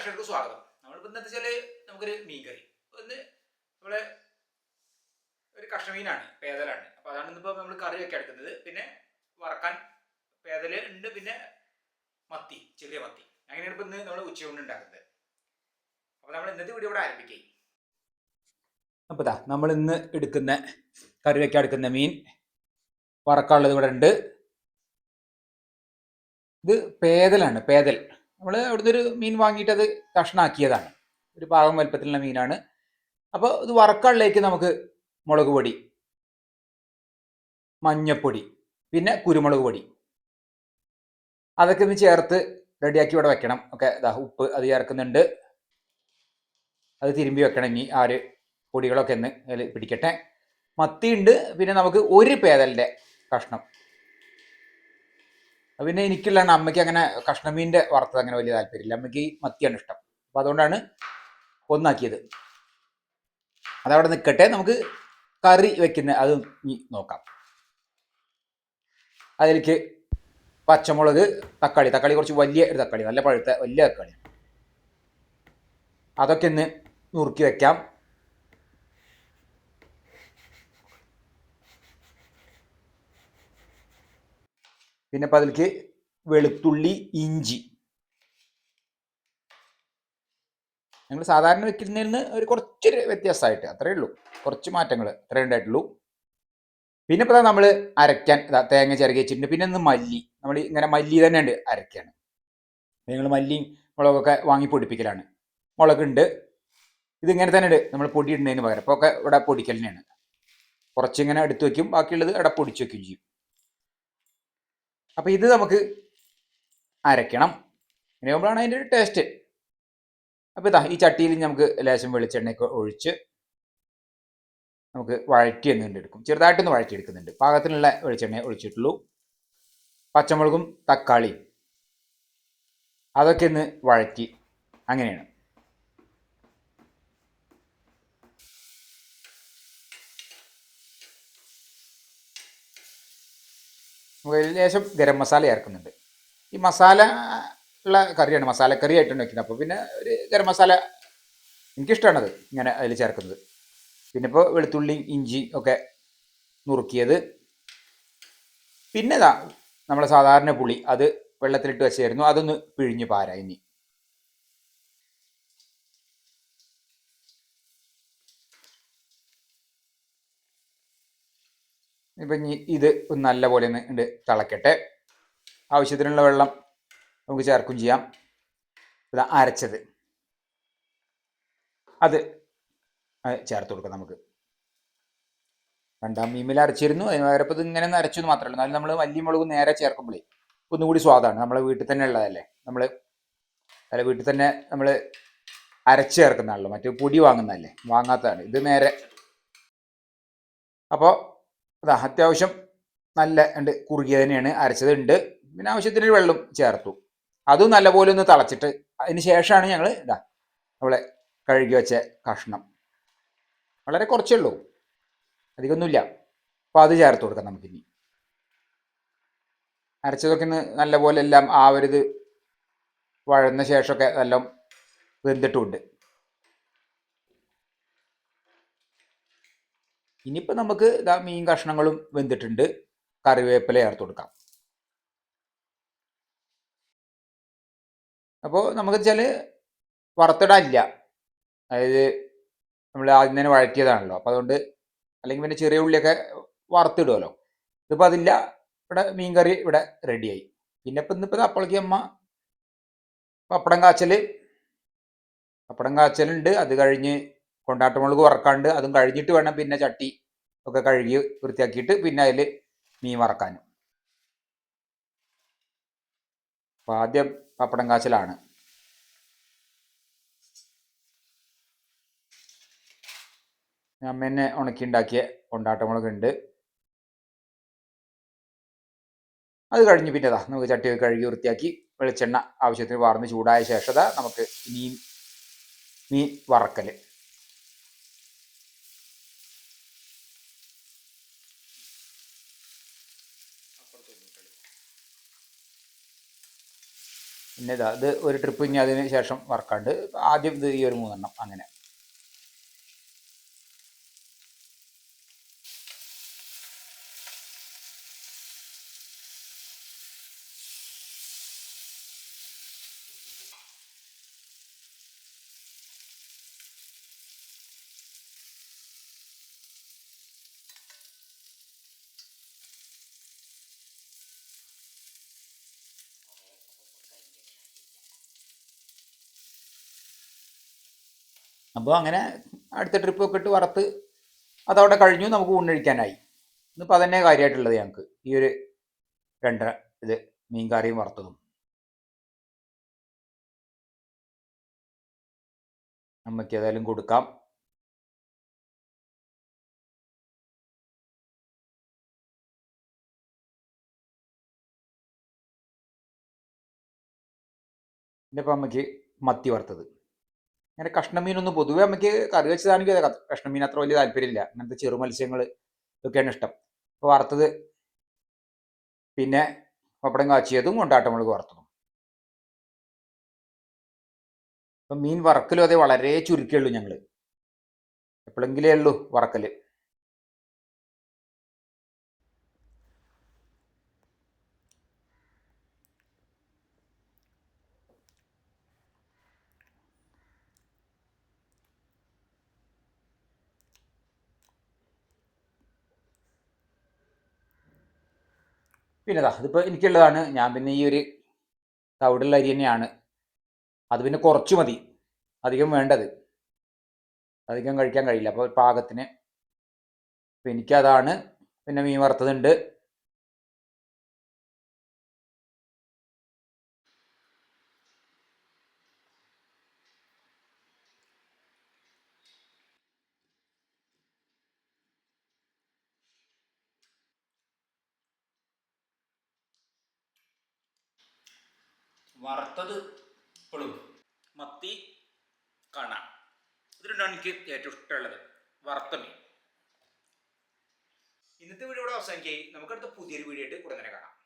പ്രേക്ഷകർക്ക് സ്വാഗതം. നമ്മളിപ്പോൾ എന്താ വെച്ചാൽ നമുക്കൊരു മീൻ കറി ഒന്ന് നമ്മളെ ഒരു കഷ്ണമീനാണ് പേതലാണ്. അപ്പോൾ അതാണ് ഇന്നിപ്പോൾ നമ്മൾ കറി വെക്കാൻ എടുക്കുന്നത്. പിന്നെ വറക്കാൻ പേതൽ ഉണ്ട് പിന്നെ മത്തി ചെറിയ മത്തി. അങ്ങനെയാണ് ഇപ്പോൾ ഇന്ന് നമ്മൾ ഉച്ചയൂണ് ഉണ്ടാക്കുന്നത്. അപ്പോൾ നമ്മൾ ഇന്നത്തെ വീഡിയോ ഇവിടെ ആരംഭിക്കേ. അപ്പോൾ ഇതാ നമ്മൾ ഇന്ന് എടുക്കുന്ന കറി വയ്ക്കാൻ എടുക്കുന്ന മീൻ വറക്കാനുള്ളത് ഇവിടെ ഉണ്ട്. ഇത് പേതലാണ് പേതൽ. നമ്മൾ അവിടുന്ന് ഒരു മീൻ വാങ്ങിയിട്ട് അത് കഷ്ണാക്കിയതാണ്. ഒരു പാകം വലുപ്പത്തിലുള്ള മീനാണ്. അപ്പോൾ ഇത് വറക്കാളിലേക്ക് നമുക്ക് മുളക് പൊടി മഞ്ഞപ്പൊടി പിന്നെ കുരുമുളക് പൊടി. അതൊക്കെ ഒന്ന് ചേർത്ത് റെഡിയാക്കി ഇവിടെ വെക്കണം. ഒക്കെ ഇതാ ഉപ്പ് അത് ചേർക്കുന്നുണ്ട്. അത് തിരുമ്പി വെക്കണം ഇനി ആ ഒരു പൊടികളൊക്കെ ഒന്ന് പിടിക്കട്ടെ. മത്തിയുണ്ട്. പിന്നെ നമുക്ക് ഒരു പേതലിന്റെ കഷ്ണം. പിന്നെ എനിക്കുള്ളതാണ് അമ്മയ്ക്ക് അങ്ങനെ കഷ്ണമീന്റെ വറുത്തത് അങ്ങനെ വലിയ താല്പര്യമില്ല. അമ്മയ്ക്ക് മത്തിയാണ് ഇഷ്ടം. അപ്പം അതുകൊണ്ടാണ് ഒന്നാക്കിയത്. അതവിടെ നിൽക്കട്ടെ നമുക്ക് കറി വെക്കുന്ന അത് നോക്കാം. അതിലേക്ക് പച്ചമുളക് തക്കാളി. തക്കാളി കുറച്ച് വലിയ ഒരു തക്കാളി. നല്ല പഴുത്ത വലിയ തക്കാളി. അതൊക്കെ ഒന്ന് നുറുക്കി വെക്കാം. പിന്നെ ഇപ്പം അതിലേക്ക് വെളുത്തുള്ളി ഇഞ്ചി. ഞങ്ങൾ സാധാരണ വെക്കുന്നതിൽ നിന്ന് ഒരു കുറച്ചൊരു വ്യത്യാസമായിട്ട് അത്രയേ ഉള്ളൂ. കുറച്ച് മാറ്റങ്ങൾ അത്രയേ ഉണ്ടായിട്ടുള്ളൂ. പിന്നെ ഇപ്പോൾ നമ്മൾ അരയ്ക്കാൻ തേങ്ങ ചിരകി വെച്ചിട്ടുണ്ട്. പിന്നെ ഒന്ന് മല്ലി. നമ്മൾ ഇങ്ങനെ മല്ലി തന്നെ ഉണ്ട് അരയ്ക്കാണ്. നിങ്ങൾ മല്ലിയും മുളകൊക്കെ വാങ്ങി പൊടിപ്പിക്കലാണ്. മുളകുണ്ട് ഇതിങ്ങനെ തന്നെ ഉണ്ട്. നമ്മൾ പൊടി ഇടുന്നതിന് പകരം. അപ്പോൾ ഒക്കെ ഇവിടെ തന്നെയാണ് കുറച്ചിങ്ങനെ എടുത്തു വെക്കും. ബാക്കിയുള്ളത് ഇവിടെ പൊടിച്ച് വെക്കുകയും ചെയ്യും. അപ്പോൾ ഇത് നമുക്ക് അരയ്ക്കണം. ഇങ്ങനെ ആകുമ്പോഴാണ് അതിന്റെ ഒരു ടേസ്റ്റ് അപ്പോൾ ഇതാ ഈ ചട്ടിയിൽ നമുക്ക് ലേശം വെളിച്ചെണ്ണയൊക്കെ ഒഴിച്ച് നമുക്ക് വഴറ്റി എന്നുകൊണ്ട് എടുക്കും. ചെറുതായിട്ടൊന്ന് വഴറ്റി എടുക്കുന്നുണ്ട്. പാകത്തിനുള്ള വെളിച്ചെണ്ണയെ ഒഴിച്ചിട്ടുള്ളൂ. പച്ചമുളകും തക്കാളിയും അതൊക്കെ ഒന്ന് വഴറ്റി അങ്ങനെയാണ്. നമുക്ക് ലേശം ഗരം മസാല ചേർക്കുന്നുണ്ട്. ഈ മസാല ഉള്ള കറിയാണ് മസാലക്കറി ആയിട്ടാണ് വെക്കുന്നത്. അപ്പോൾ പിന്നെ ഒരു ഗരം മസാല എനിക്കിഷ്ടമാണത് ഇങ്ങനെ അതിൽ ചേർക്കുന്നത്. പിന്നെ ഇപ്പോൾ വെളുത്തുള്ളി ഇഞ്ചി ഒക്കെ നുറുക്കിയത്. പിന്നെ ഇതാ നമ്മൾ സാധാരണ പുളി അത് വെള്ളത്തിലിട്ട് വെച്ചായിരുന്നു. അതൊന്ന് പിഴിഞ്ഞ് പാര ഇനി. ഇപ്പം ഇനി ഇത് ഒന്ന് നല്ല പോലെ ഒന്ന് ഉണ്ട് തിളക്കട്ടെ. ആവശ്യത്തിനുള്ള വെള്ളം നമുക്ക് ചേർക്കും ചെയ്യാം. ഇത് അരച്ചത്. അത് ചേർത്ത് കൊടുക്കാം നമുക്ക്. രണ്ടാം മീമിൽ അരച്ചിരുന്നു. അതിന് പകരം ഇപ്പോൾ ഇത് ഇങ്ങനെ അരച്ചു മാത്രമല്ല. എന്നാലും നമ്മൾ വലിയ മുളക് നേരെ ചേർക്കുമ്പോഴേ ഒന്നുകൂടി സ്വാദാണ്. നമ്മളെ വീട്ടിൽ തന്നെ ഉള്ളതല്ലേ? നമ്മൾ അല്ല വീട്ടിൽ തന്നെ നമ്മൾ അരച്ച് ചേർക്കുന്നതാണല്ലോ. മറ്റേ പൊടി വാങ്ങുന്നതല്ലേ? വാങ്ങാത്തതാണ്. ഇത് നേരെ. അപ്പോൾ അതാ അത്യാവശ്യം നല്ല ഉണ്ട് കുറുകിയ തന്നെയാണ് അരച്ചത് ഉണ്ട്. പിന്നെ ആവശ്യത്തിന് വെള്ളം ചേർത്തു. അതും നല്ലപോലെ ഒന്ന് തിളച്ചിട്ട് അതിന് ശേഷമാണ് ഞങ്ങൾ ഇതാ നമ്മളെ കഴുകി വെച്ച കഷ്ണം. വളരെ കുറച്ചേ ഉള്ളൂ. അധികമൊന്നുമില്ല. അപ്പോൾ അത് ചേർത്ത് കൊടുക്കാം നമുക്കിനി. അരച്ചതൊക്കെ ഒന്ന് നല്ലപോലെ എല്ലാം ആവരുത് വഴന്ന ശേഷമൊക്കെ നല്ല വെന്തിട്ടുമുണ്ട്. ഇനിയിപ്പോൾ നമുക്ക് ഇതാ മീൻ കഷ്ണങ്ങളും വെന്തിട്ടുണ്ട്. കറിവേപ്പില ചേർത്ത് കൊടുക്കാം. അപ്പോൾ നമുക്ക് വെച്ചാൽ വറുത്തിടാനില്ല. അതായത് നമ്മൾ ആദ്യം തന്നെ വഴറ്റിയതാണല്ലോ. അപ്പോൾ അതുകൊണ്ട് അല്ലെങ്കിൽ പിന്നെ ചെറിയ ഉള്ളിയൊക്കെ വറുത്തിടുമല്ലോ ഇതിപ്പോൾ അതില്ല. ഇവിടെ മീൻ കറി ഇവിടെ റെഡിയായി. പിന്നെ ഇപ്പം ഇന്നിപ്പോൾ അപ്പളക്കി അമ്മ പപ്പടം കാച്ചൽ പപ്പടം കാച്ചലുണ്ട്. അത് കഴിഞ്ഞ് കൊണ്ടാട്ടമുളക് വറക്കാണ്ട് അതും കഴിഞ്ഞിട്ട് വേണം പിന്നെ ചട്ടി ഒക്കെ കഴുകി വൃത്തിയാക്കിയിട്ട് പിന്നെ അതിൽ മീൻ വറക്കാനും. അപ്പം ആദ്യം പപ്പടം കാച്ചിലാണ്. അമ്മേനെ ഉണക്കി ഉണ്ടാക്കിയ കൊണ്ടാട്ടമുളക് ഉണ്ട്. അത് കഴിഞ്ഞ് പിന്നെ അതാ നമുക്ക് ചട്ടി കഴുകി വൃത്തിയാക്കി വെളിച്ചെണ്ണ ആവശ്യത്തിന് വാർന്ന് ചൂടായ ശേഷം നമുക്ക് മീൻ മീൻ വറക്കൽ പിന്നെ ഇതാ ഇത് ഒരു ട്രിപ്പ് ഇനി അതിന് ശേഷം വർക്കാണ്ട് ആദ്യം ഇത് ഈ ഒരു മൂന്നെണ്ണം അങ്ങനെ. അപ്പോൾ അങ്ങനെ അടുത്ത ട്രിപ്പ് ഒക്കെ ഇട്ട് വറുത്ത് അതവിടെ കഴിഞ്ഞു നമുക്ക് ഉണ്ണഴിക്കാനായി ഇന്നിപ്പോൾ അതന്നെ കാര്യമായിട്ടുള്ളത് ഞങ്ങൾക്ക് ഈ ഒരു രണ്ട് ഇത് മീൻ കറിയും വറുത്തതും. അമ്മയ്ക്ക് ഏതായാലും കൊടുക്കാം. എന്റെ അപ്പം അമ്മയ്ക്ക് മത്തി വറുത്തത്. അങ്ങനെ കഷ്ണമീനൊന്നും പൊതുവേ നമുക്ക് കറി വെച്ചതാണെങ്കിൽ കഷ്ണമീൻ അത്ര വലിയ താല്പര്യമില്ല. അങ്ങനത്തെ ചെറു മത്സ്യങ്ങൾ ഇതൊക്കെയാണ് ഇഷ്ടം. അപ്പോൾ വറുത്തത് പിന്നെ പപ്പടം കാച്ചിയതും കൊണ്ടാട്ടമുളക് വറുത്തതും. അപ്പം മീൻ വറക്കലും അതെ വളരെ ചുരുക്കിയുള്ളൂ ഞങ്ങൾ എപ്പോഴെങ്കിലേ ഉള്ളൂ വറക്കൽ പിന്നെ ഇതാ ഇതിപ്പോൾ എനിക്കുള്ളതാണ്. ഞാൻ പിന്നെ ഈ ഒരു തവിടുള്ള അരി തന്നെയാണ്. അത് പിന്നെ കുറച്ച് മതി. അധികം വേണ്ടത്. അധികം കഴിക്കാൻ കഴിയില്ല. അപ്പോൾ പാകത്തിന്. അപ്പം എനിക്കതാണ് പിന്നെ മീൻ വറുത്തതുണ്ട്. വറുത്തത് ഇപ്പോഴും മത്തി കണ. ഇത് രണ്ടാണ് എനിക്ക് ഏറ്റവും ഇഷ്ടമുള്ളത്. വറുത്ത മീൻ. ഇന്നത്തെ വീഡിയോ ഇവിടെ അവസാനിക്കുകയും നമുക്കടുത്ത പുതിയൊരു വീഡിയോ ആയിട്ട് ഉടനെ കാണാം.